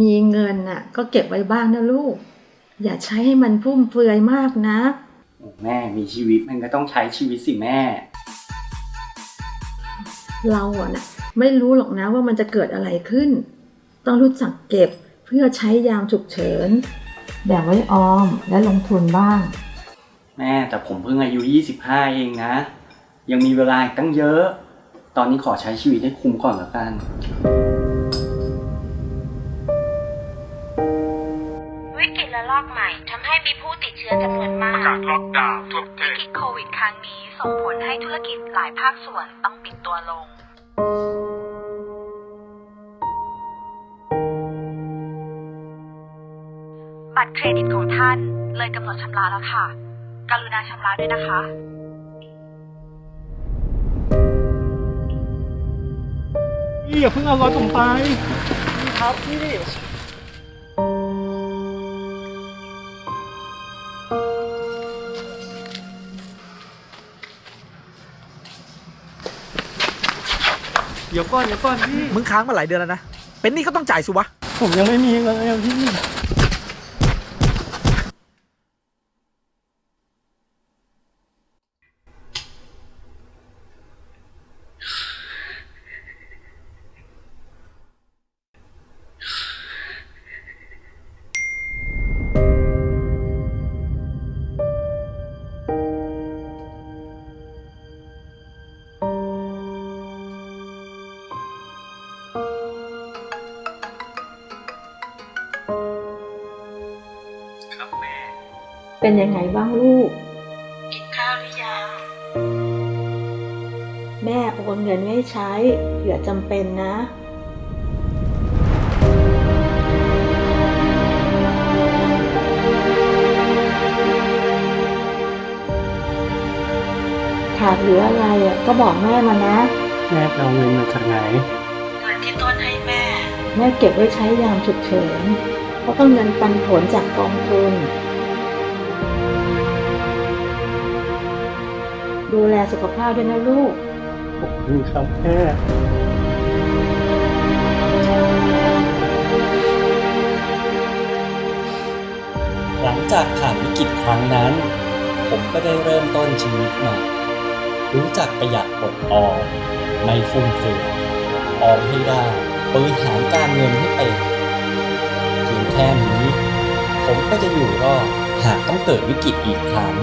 มีเงินน่ะ ก็เก็บไว้บ้างนะลูก อย่าใช้ให้มันฟุ่มเฟือยมากนะแม่มีชีวิตมันก็ต้องใช้ชีวิตสิแม่ เราอะน่ะไม่รู้หรอกนะว่ามันจะเกิดอะไรขึ้น ต้องรู้จักเก็บเพื่อใช้ยามฉุกเฉิน แบ่งไว้ออมและลงทุนบ้าง แม่แต่ผมเพิ่งอายุ 25 เองนะ ยังมีเวลาอีกตั้งเยอะ ตอนนี้ขอใช้ชีวิตให้คุ้มก่อนแล้วกัน กฤตระลอกใหม่ทำให้มีผู้ติดเชื้อจำนวนมาประกกาศล็อกดาวน์ทั่วประเทวิศกฤตโควิดครั้งนี้ส่งผลให้ธุรกิจหลายภาคส่วนต้องปิดตัวลง บัตรเครดิตของท่านเลยกำหนดชำระแล้วค่ะ กรุณาชำระด้วยนะคะพี่อย่าเพิ่งเอารถผมไปครับพี่ ดี๋ยวก่อนเดี๋ยวก่อนพี่มึงค้างมาหลายเดือนแล้วนะ เป็นหนี้ก็ต้องจ่ายสิวะ ผมยังไม่มีเลยอะพี่ เป็นยังไงบ้างลูก กินข้าวหรือยัง แม่โอนเงินไว้ให้ใช้เผื่อจำเป็นนะขาดเหลืออะไรอะก็บอกแม่มานะ แม่เอาเงินมาจากไหน เงินที่ต้นให้แม่ แม่เก็บไว้ใช้ยามฉุกเฉิน เพราะต้องเงินปันผลจากกองทุน ดูแลสุขภาพด้วยนะลูก ขอบคุณครับแม่หลังจากผ่านวิกฤตครั้งนั้น ผมก็ได้เริ่มต้นชีวิตใหม่รู้จักประหยัดอดออมไม่ฟุ่มเฟือยออมให้ได้บริหารการเงินให้เป็นเพียงแค่นี้ ผมก็จะอยู่รอดหากต้องเกิดวิกฤตอีกครั้ง